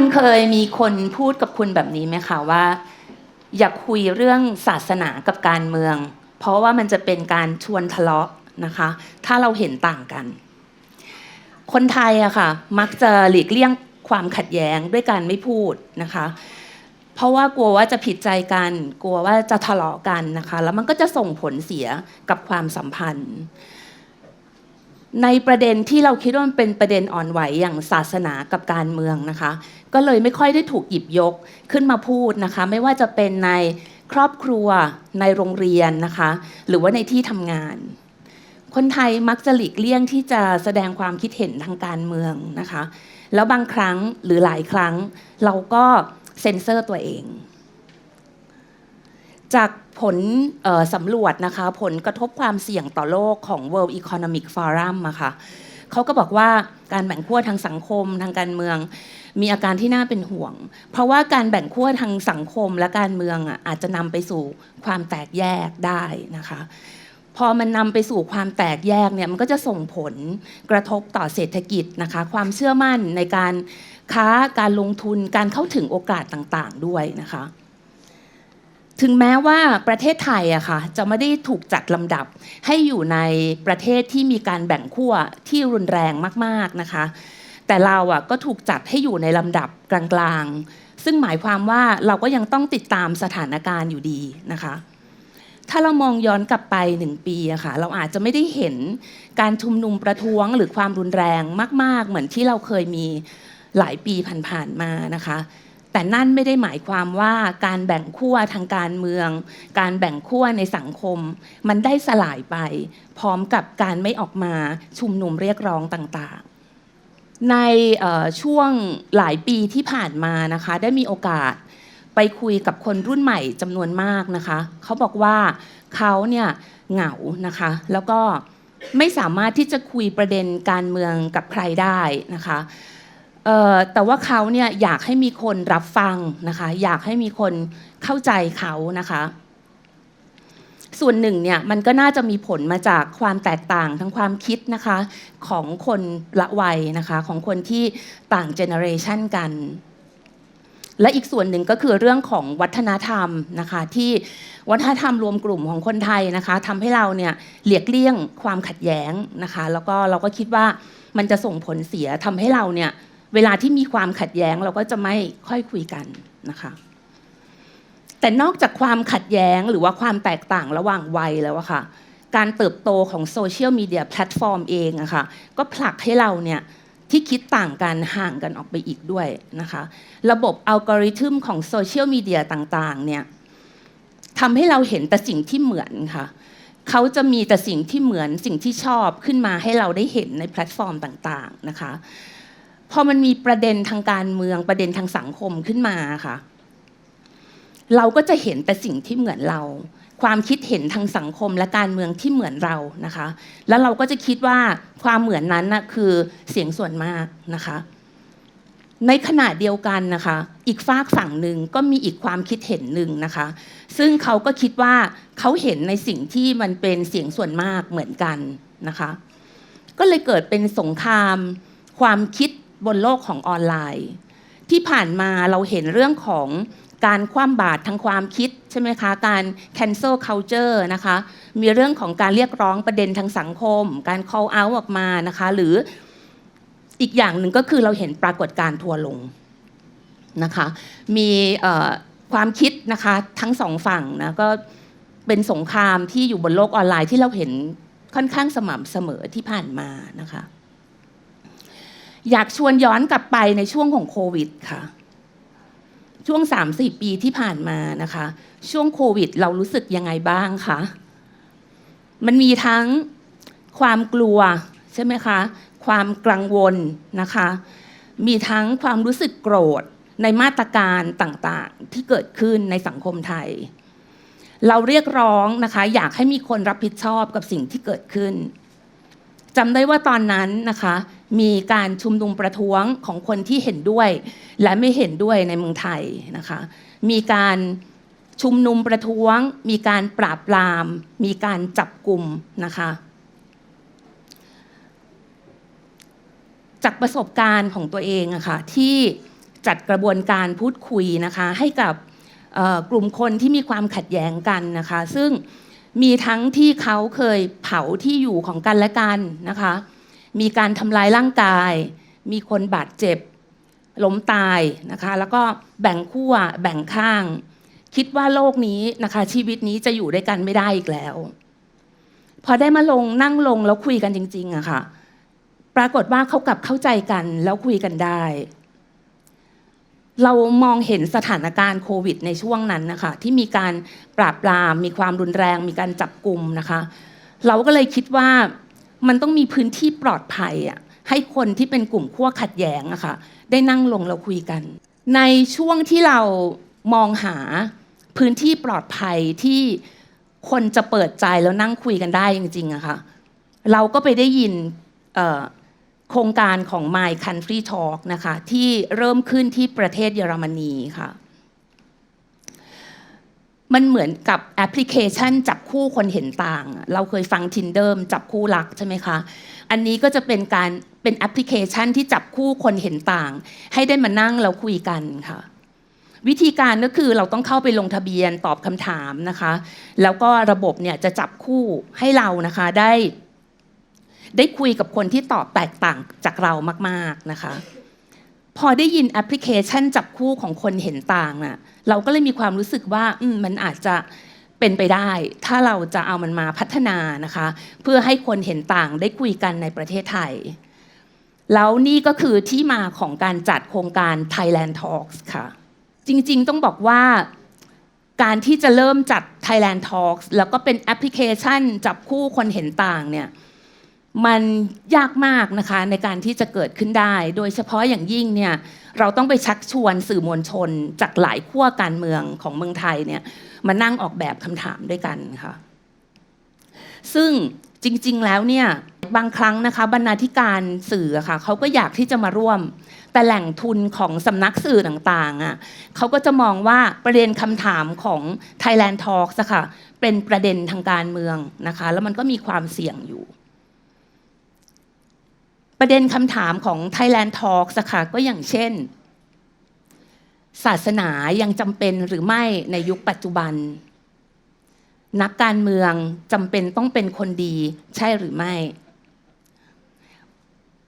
คุณเคยมีคนพูดกับคุณแบบนี้ไหมคะว่า อย่าคุยเรื่องศาสนากับการเมือง เพราะว่ามันจะเป็นการชวนทะเลาะนะคะ ถ้าเราเห็นต่างกัน คนไทยอะค่ะ มักจะหลีกเลี่ยงความขัดแย้งด้วยการไม่พูดนะคะ เพราะว่ากลัวว่าจะผิดใจกัน กลัวว่าจะทะเลาะกันนะคะ แล้วมันก็จะส่งผลเสียกับความสัมพันธ์ ในประเด็นที่เราคิดว่ามันเป็นประเด็นอ่อนไหวอย่างศาสนากับการเมืองนะคะ ก็เลยไม่ค่อยได้ถูกหยิบยกขึ้นมาพูดนะคะ ไม่ว่าจะเป็นในครอบครัวในโรงเรียนนะคะ หรือว่าในที่ทำงาน คนไทยมักจะหลีกเลี่ยงที่จะแสดงความคิดเห็นทางการเมืองนะคะ แล้วบางครั้งหรือหลายครั้งเราก็เซ็นเซอร์ตัวเอง จากผลสำรวจนะคะ ผลกระทบความเสี่ยงต่อโลกของ World Economic Forum อะค่ะเขาก็บอกว่าการแบ่งขั้วทางสังคมทางการเมือง มีอาการที่น่าเป็นห่วง เพราะว่าการแบ่งขั้วทางสังคมและการเมืองอะอาจจะนำไปสู่ความแตกแยกได้นะคะ พอมันนำไปสู่ความแตกแยกเนี่ยมันก็จะส่งผลกระทบต่อเศรษฐกิจนะคะ ความเชื่อมั่นในการค้าการลงทุนการเข้าถึงโอกาสต่างๆด้วยนะคะ ถึงแม้ว่าประเทศไทยอะค่ะจะไม่ได้ถูกจัดลำดับให้อยู่ในประเทศที่มีการแบ่งขั้วที่รุนแรงมากๆนะคะ แต่เราอะก็ถูกจัดให้อยู่ในลำดับกลางๆ ซึ่งหมายความว่าเราก็ยังต้องติดตามสถานการณ์อยู่ดีนะคะ ถ้าเรามองย้อนกลับไปหนึ่งปีอะค่ะเราอาจจะไม่ได้เห็นการชุมนุมประท้วงหรือความรุนแรงมาก ๆ เหมือนที่เราเคยมีหลายปีผ่านๆมานะคะ แต่นั่นไม่ได้หมายความว่าการแบ่งขั้วทางการเมือง การแบ่งขั้วในสังคม มันได้สลายไป พร้อมกับการไม่ออกมาชุมนุมเรียกร้องต่างๆ ในช่วงหลายปีที่ผ่านมานะคะ ได้มีโอกาสไปคุยกับคนรุ่นใหม่จำนวนมากนะคะ เขาบอกว่าเขาเนี่ยเหงานะคะ แล้วก็ไม่สามารถที่จะคุยประเด็นการเมืองกับใครได้นะคะ แต่ว่าเขาเนี่ยอยากให้มีคนรับฟังนะคะ อยากให้มีคนเข้าใจเขานะคะ ส่วนหนึ่งเนี่ยมันก็น่าจะมีผลมาจากความแตกต่างทางความคิดนะคะ ของคนละวัยนะคะ ของคนที่ต่างเจเนอเรชันกัน และอีกส่วนหนึ่งก็คือเรื่องของวัฒนธรรมนะคะ ที่วัฒนธรรมรวมกลุ่มของคนไทยนะคะทำให้เราเนี่ยเลียกเลี่ยงความขัดแย้งนะคะ แล้วก็เราก็คิดว่ามันจะส่งผลเสียทำให้เราเนี่ย เวลาที่มีความขัดแย้งเราก็จะไม่ค่อยคุยกันนะคะ แต่นอกจากความขัดแย้งหรือว่าความแตกต่างระหว่างวัยแล้วอะค่ะ การเติบโตของโซเชียลมีเดียแพลตฟอร์มเองอะค่ะ ก็ผลักให้เราเนี่ยที่คิดต่างกันห่างกันออกไปอีกด้วยนะคะ ระบบอัลกอริทึมของโซเชียลมีเดียต่างๆเนี่ยทำให้เราเห็นแต่สิ่งที่เหมือนค่ะ เขาจะมีแต่สิ่งที่เหมือนสิ่งที่ชอบขึ้นมาให้เราได้เห็นในแพลตฟอร์มต่างๆนะคะ พอมันมีประเด็นทางการเมืองประเด็นทางสังคมขึ้นมาค่ะ เราก็จะเห็นแต่สิ่งที่เหมือนเรา ความคิดเห็นทางสังคมและการเมืองที่เหมือนเรานะคะ แล้วเราก็จะคิดว่าความเหมือนนั้นนะคือเสียงส่วนมากนะคะ ในขณะเดียวกันนะคะ อีกฝากฝั่งหนึ่งก็มีอีกความคิดเห็นหนึ่งนะคะ ซึ่งเขาก็คิดว่าเขาเห็นในสิ่งที่มันเป็นเสียงส่วนมากเหมือนกันนะคะ ก็เลยเกิดเป็นสงคราม ความคิด บนโลกของออนไลน์ ที่ผ่านมาเราเห็นเรื่องของการคว่ำบาตรทางความคิดใช่ไหมคะการ cancel culture นะคะมีเรื่องของการเรียกร้องประเด็นทางสังคม การ call out ออกมานะคะหรืออีกอย่างหนึ่งก็คือเราเห็นปรากฏการณ์ทัวร์ลงนะคะมีความคิดนะคะทั้งสองฝั่งนะก็เป็นสงครามที่อยู่บนโลกออนไลน์ที่เราเห็นค่อนข้างสม่ำเสมอที่ผ่านมานะคะ อยากชวนย้อนกลับไปในช่วงของโควิดค่ะ ช่วง 3-4 ปีที่ผ่านมานะคะ ช่วงโควิด เรารู้สึกยังไงบ้างคะ มันมีทั้งความกลัวใช่ไหมคะ ความกังวลนะคะ มีทั้งความรู้สึกโกรธในมาตรการต่างๆ ที่เกิดขึ้นในสังคมไทย เราเรียกร้องนะคะ อยากให้มีคนรับผิดชอบกับสิ่งที่เกิดขึ้นจำได้ว่าตอนนั้นนะคะ มีการชุมนุมประท้วงของคนที่เห็นด้วย และไม่เห็นด้วยในเมืองไทยนะคะ มีการชุมนุมประท้วง มีการปราบปราม มีการจับกลุ่มนะคะ จากประสบการณ์ของตัวเองอะค่ะที่จัดกระบวนการพูดคุยนะคะ ให้กับกลุ่มคนที่มีความขัดแย้งกันนะคะ ซึ่งมีทั้งที่เขาเคยเผาที่อยู่ของกันและกันนะคะ มีการทำลายร่างกาย มีคนบาดเจ็บล้มตายนะคะ แล้วก็แบ่งขั้วแบ่งข้าง คิดว่าโลกนี้นะคะ ชีวิตนี้จะอยู่ด้วยกันไม่ได้อีกแล้ว พอได้มาลงนั่งลงแล้วคุยกันจริงๆอะค่ะ ปรากฏว่าเขากลับเข้าใจกันแล้วคุยกันได้ เรามองเห็นสถานการณ์โควิด ในช่วงนั้นนะคะ ที่มีการปราบปราม มีความรุนแรง มีการจับกลุ่มนะคะ เราก็เลยคิดว่า มันต้องมีพื้นที่ปลอดภัยอะให้คนที่เป็นกลุ่มขั้วขัดแย้งอะค่ะได้นั่งลงเราคุยกัน ในช่วงที่เรามองหาพื้นที่ปลอดภัยที่คนจะเปิดใจแล้วนั่งคุยกันได้จริงๆอะค่ะเราก็ไปได้ยินโครงการของ My Country Talk นะคะที่เริ่มขึ้นที่ประเทศเยอรมนีค่ะ มันเหมือนกับแอปพลิเคชันจับคู่คนเห็นต่าง เราเคยฟัง Tinder จับคู่รักใช่ไหมคะ อันนี้ก็จะเป็นการเป็นแอปพลิเคชันที่จับคู่คนเห็นต่าง ให้ได้มานั่งแล้วคุยกันค่ะ วิธีการก็คือเราต้องเข้าไปลงทะเบียนตอบคำถามนะคะ แล้วก็ระบบเนี่ยจะจับคู่ให้เรานะคะได้ ได้คุยกับคนที่ตอบแตกต่างจากเรามาก ๆนะคะ พอได้ยินแอปพลิเคชันจับคู่ของคนเห็นต่างน่ะเราก็เลยมีความรู้สึกว่ามมันอาจจะเป็นไปได้ ถ้าเราจะเอามันมาพัฒนานะคะ เพื่อให้คนเห็นต่างได้คุยกันในประเทศไทย แล้วนี่ก็คือที่มาของการจัดโครงการ Thailand Talks ค่ะ จริงๆต้องบอกว่าการที่จะเริ่มจัด Thailand Talks แล้วก็เป็นแอปพลิเคชันจับคู่คนเห็นต่างเนี่ย มันยากมากนะคะในการที่จะเกิดขึ้นได้ โดยเฉพาะอย่างยิ่งเนี่ยเราต้องไปชักชวนสื่อมวลชนจากหลายขั้วการเมืองของเมืองไทยเนี่ยมานั่งออกแบบคำถามด้วยกันค่ะ ซึ่งจริง ๆ แล้วเนี่ยบางครั้งนะคะบรรณาธิการสื่อค่ะเขาก็อยากที่จะมาร่วม แต่แหล่งทุนของสำนักสื่อต่างๆอะเขาก็จะมองว่าประเด็นคำถามของ Thailand Talks ค่ะเป็นประเด็นทางการเมืองนะคะ แล้วมันก็มีความเสี่ยงอยู่ ประเด็นคำถามของ Thailand Talks ค่ะก็อย่างเช่น ศาสนายังจำเป็นหรือไม่ในยุคปัจจุบัน นักการเมืองจำเป็นต้องเป็นคนดีใช่หรือไม่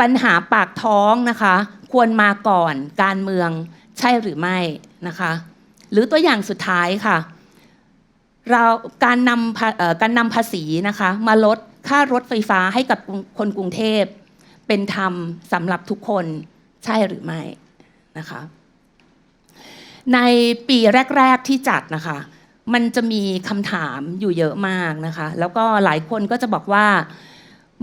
ปัญหาปากท้องนะคะ ควรมาก่อนการเมืองใช่หรือไม่นะคะ หรือตัวอย่างสุดท้ายค่ะเราการนำการนำภาษีนะคะ มาลดค่ารถไฟฟ้าให้กับคนกรุงเทพ เป็นธรรมสำหรับทุกคนใช่หรือไม่นะคะ ในปีแรก ๆที่จัดนะคะ มันจะมีคำถามอยู่เยอะมากนะคะ แล้วก็หลายคนก็จะบอกว่า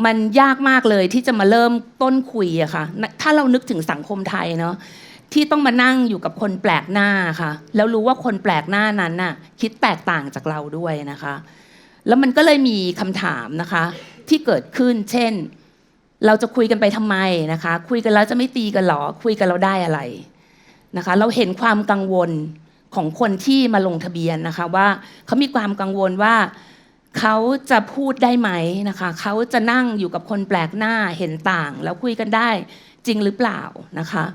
มันยากมากเลยที่จะมาเริ่มต้นคุยอะค่ะ ถ้าเรานึกถึงสังคมไทยเนาะที่ต้องมานั่งอยู่กับคนแปลกหน้าค่ะ แล้วรู้ว่าคนแปลกหน้านั้นน่ะคิดแตกต่างจากเราด้วยนะคะ แล้วมันก็เลยมีคำถามนะคะ ที่เกิดขึ้น เช่น เราจะคุยกันไปทำไมนะคะ คุยกันแล้วจะไม่ตีกันหรอ คุยกันแล้วได้อะไรนะคะ เราเห็นความกังวลของคนที่มาลงทะเบียนนะคะว่าเขามีความกังวลว่าเขาจะพูดได้ไหมนะคะเขาจะนั่งอยู่กับคนแปลกหน้าเห็นต่าง แล้วคุยกันได้จริงหรือเปล่านะคะ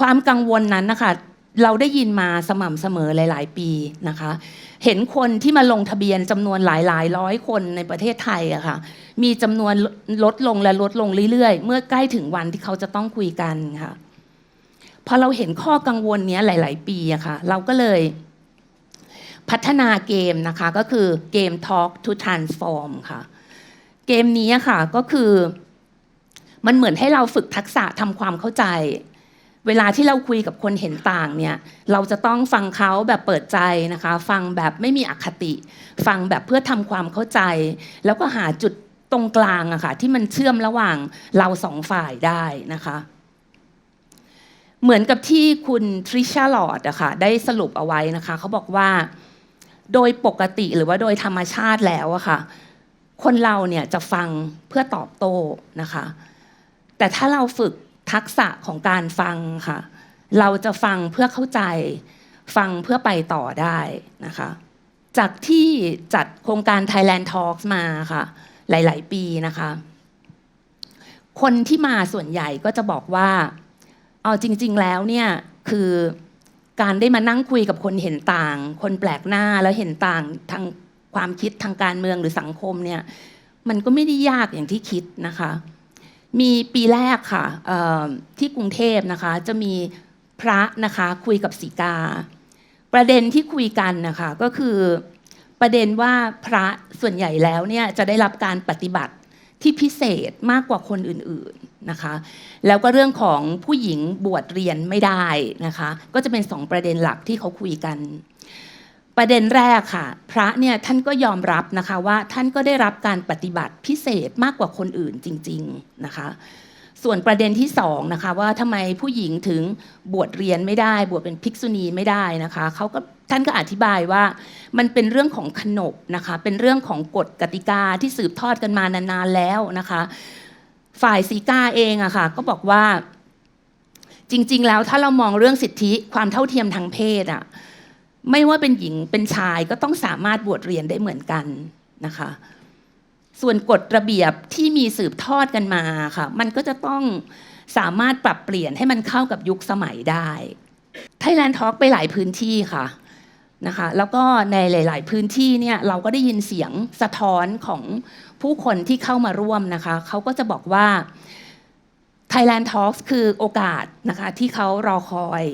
ความกังวลนั้นนะคะ เราได้ยินมาสม่ำเสมอหลาย ๆ ปีนะคะ เห็นคนที่มาลงทะเบียนจำนวนหลายหลายร้อยคนในประเทศไทยอะค่ะ มีจำนวนลดลงและลดลงเรื่อย ๆ เมื่อใกล้ถึงวันที่เขาจะต้องคุยกันค่ะพอเราเห็นข้อกังวลเนี้ยหลาย ๆ ปีอะค่ะ เราก็เลยพัฒนาเกมนะคะก็คือเกม Talk to Transform ค่ะ เกมนี้อะค่ะก็คือมันเหมือนให้เราฝึกทักษะทำความเข้าใจ เวลาที่เราคุยกับคนเห็นต่างเนี่ยเราจะต้องฟังเขาแบบเปิดใจนะคะ ฟังแบบไม่มีอคติ ฟังแบบเพื่อทำความเข้าใจ แล้วก็หาจุดตรงกลางอะค่ะที่มันเชื่อมระหว่างเราสองฝ่ายได้นะคะเหมือนกับที่คุณทริชาลอดอะค่ะได้สรุปเอาไว้นะคะเขาบอกว่าโดยปกติหรือว่าโดยธรรมชาติแล้วอะค่ะ คนเราเนี่ยจะฟังเพื่อตอบโต้นะคะ แต่ถ้าเราฝึก ทักษะของการฟังค่ะ เราจะฟังเพื่อเข้าใจ ฟังเพื่อไปต่อได้นะคะ จากที่จัดโครงการ Thailand Talks มาค่ะ หลาย ๆ ปีนะคะ คนที่มาส่วนใหญ่ก็จะบอกว่า เอาจริง ๆ แล้วเนี่ยคือการได้มานั่งคุยกับคนเห็นต่าง คนแปลกหน้าแล้วเห็นต่างทางความคิดทางการเมืองหรือสังคมเนี่ย มันก็ไม่ได้ยากอย่างที่คิดนะคะ มีปีแรกค่ะที่กรุงเทพนะคะ จะมีพระนะคะคุยกับสีกา ประเด็นที่คุยกันนะคะก็คือประเด็นว่าพระส่วนใหญ่แล้วเนี่ยจะได้รับการปฏิบัติที่พิเศษมากกว่าคนอื่นๆนะคะ แล้วก็เรื่องของผู้หญิงบวชเรียนไม่ได้นะคะ ก็จะเป็นสองประเด็นหลักที่เขาคุยกัน ประเด็นแรกค่ะ พระเนี่ยท่านก็ยอมรับนะคะว่าท่านก็ได้รับการปฏิบัติพิเศษมากกว่าคนอื่นจริง ๆนะคะ ส่วนประเด็นที่สองนะคะว่าทำไมผู้หญิงถึงบวชเรียนไม่ได้ บวชเป็นภิกษุณีไม่ได้นะคะเขาก็ท่านก็อธิบายว่ามันเป็นเรื่องของขนบนะคะเป็นเรื่องของกฎกติกาที่สืบทอดกันมานานๆแล้วนะคะ ฝ่ายซีกาเองอะค่ะก็บอกว่าจริง ๆ แล้วถ้าเรามองเรื่องสิทธิความเท่าเทียมทางเพศอะ ไม่ว่าเป็นหญิงเป็นชายก็ต้องสามารถบวชเรียนได้เหมือนกันนะคะ ส่วนกฎระเบียบที่มีสืบทอดกันมาค่ะ มันก็จะต้องสามารถปรับเปลี่ยนให้มันเข้ากับยุคสมัยได้ Thailand Talk ไปหลายพื้นที่ค่ะนะคะแล้วก็ในหลาย ๆ พื้นที่เนี่ยเราก็ได้ยินเสียงสะท้อนของผู้คนที่เข้ามาร่วมนะคะเขาก็จะบอกว่า Thailand Talks คือโอกาสนะคะที่เขารอคอย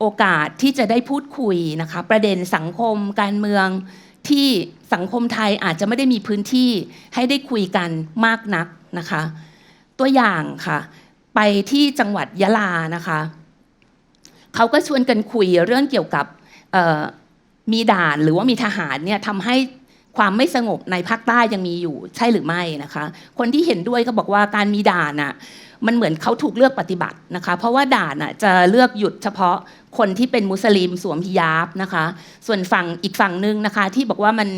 โอกาสที่จะได้พูดคุยนะคะประเด็นสังคมการเมืองที่สังคมไทยอาจจะไม่ได้มีพื้นที่ให้ได้คุยกันมากนักนะคะ ตัวอย่างค่ะ ไปที่จังหวัดยะลานะคะเขาก็ชวนกันคุยเรื่องเกี่ยวกับมีด่านหรือว่ามีทหารเนี่ยทำให้ความไม่สงบในภาคใต้ยังมีอยู่ใช่หรือไม่นะคะ คนที่เห็นด้วยก็บอกว่าการมีด่านอะมันเหมือนเขาถูกเลือกปฏิบัตินะคะ เพราะว่าด่านอะจะเลือกหยุดเฉพาะ คนที่เป็นมุสลิมสวมฮิญาบนะคะ ส่วนฝั่งอีกฝั่งหนึ่งนะคะที่บอกว่ามัน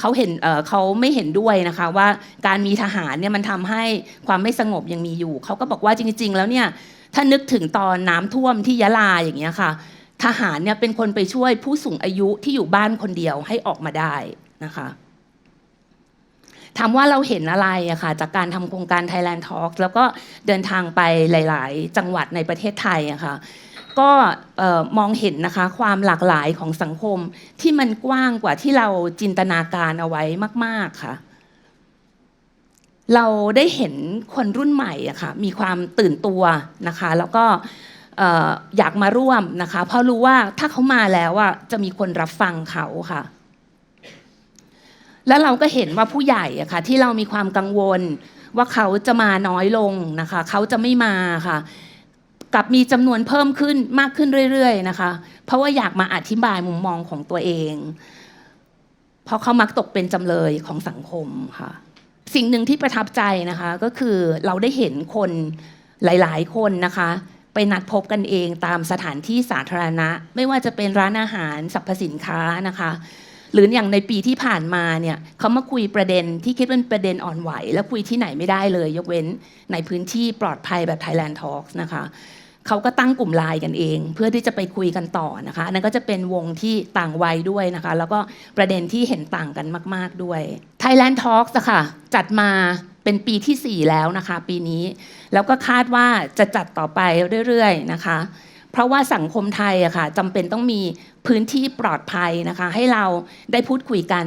เขาเห็นเเขาไม่เห็นด้วยนะคะว่าการมีทหารเนี่ยมันทำให้ความไม่สงบยังมีอยู่ เขาก็บอกว่าจริง ๆ แล้วเนี่ยถ้านึกถึงตอนน้ำท่วมที่ยะลาอย่างเงี้ยค่ะ ทหารเนี่ยเป็นคนไปช่วยผู้สูงอายุที่อยู่บ้านคนเดียวให้ออกมาได้นะคะถามว่าเราเห็นอะไรอะค่ะจากการทำโครงการ Thailand Talk แล้วก็เดินทางไปหลาย ๆ จังหวัดในประเทศไทยอะค่ะ ก็มองเห็นนะคะความหลากหลายของสังคมที่มันกว้างกว่าที่เราจินตนาการเอาไว้มาก ๆค่ะ เราได้เห็นคนรุ่นใหม่อะค่ะมีความตื่นตัวนะคะ แล้วก็เอ่ออยากมาร่วมนะคะ เพราะรู้ว่าถ้าเขามาแล้วอะจะมีคนรับฟังเขาค่ะแล้วเราก็เห็นว่าผู้ใหญ่อะค่ะที่เรามีความกังวลว่าเขาจะมาน้อยลงนะคะ เขาจะไม่มาค่ะ กับมีจำนวนเพิ่มขึ้นมากขึ้นเรื่อยๆนะคะ เพราะว่าอยากมาอธิบายมุมมองของตัวเอง เพราะเขามักตกเป็นจำเลยของสังคมค่ะ สิ่งหนึ่งที่ประทับใจนะคะก็คือเราได้เห็นคนหลายๆ คนนะคะ ไปนัดพบกันเองตามสถานที่สาธารณะ ไม่ว่าจะเป็นร้านอาหารสรรพสินค้านะคะ หรืออย่างในปีที่ผ่านมาเนี่ยเขามาคุยประเด็นที่คิดเป็นประเด็นอ่อนไหว แล้วคุยที่ไหนไม่ได้เลย ยกเว้นในพื้นที่ปลอดภัยแบบ Thailand Talks นะคะ เขาก็ตั้งกลุ่มไลน์กันเอง เพื่อที่จะไปคุยกันต่อนะคะนนั้นก็จะเป็นวงที่ต่างวัยด้วยนะคะ แล้วก็ประเด็นที่เห็นต่างกันมาก ๆด้วย Thailand Talks อะค่ะจัดมาเป็นปีที่ 4 แล้วนะคะ ปีนี้ แล้วก็คาดว่าจะจัดต่อไปเรื่อยๆนะคะ เพราะว่าสังคมไทยอะค่ะจำเป็นต้องมีพื้นที่ปลอดภัยนะคะ ให้เราได้พูดคุยกัน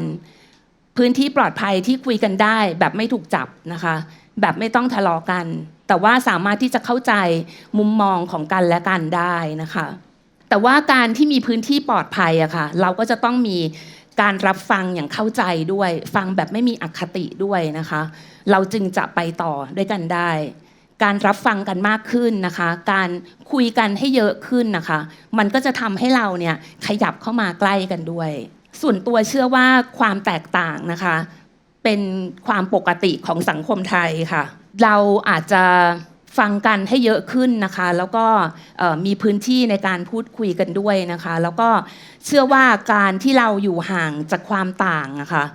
พื้นที่ปลอดภัยที่คุยกันได้แบบไม่ถูกจับนะคะ แบบไม่ต้องทะเลาะกัน แต่ว่าสามารถที่จะเข้าใจมุมมองของกันและกันได้นะคะ แต่ว่าการที่มีพื้นที่ปลอดภัยอะค่ะ เราก็จะต้องมีการรับฟังอย่างเข้าใจด้วย ฟังแบบไม่มีอคติด้วยนะคะ เราจึงจะไปต่อด้วยกันได้ การรับฟังกันมากขึ้นนะคะ การคุยกันให้เยอะขึ้นนะคะ มันก็จะทำให้เราเนี่ยขยับเข้ามาใกล้กันด้วย ส่วนตัวเชื่อว่าความแตกต่างนะคะ เป็นความปกติของสังคมไทยค่ะ เราอาจจะฟังกันให้เยอะขึ้นนะคะ แล้วก็มีพื้นที่ในการพูดคุยกันด้วยนะคะ แล้วก็เชื่อว่าการที่เราอยู่ห่างจากความต่างนะคะ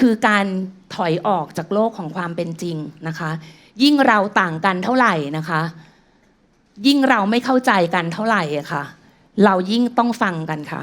คือการถอยออกจากโลกของความเป็นจริงนะคะ ยิ่งเราต่างกันเท่าไหร่นะคะ ยิ่งเราไม่เข้าใจกันเท่าไหร่ะค่ะ เรายิ่งต้องฟังกันค่ะ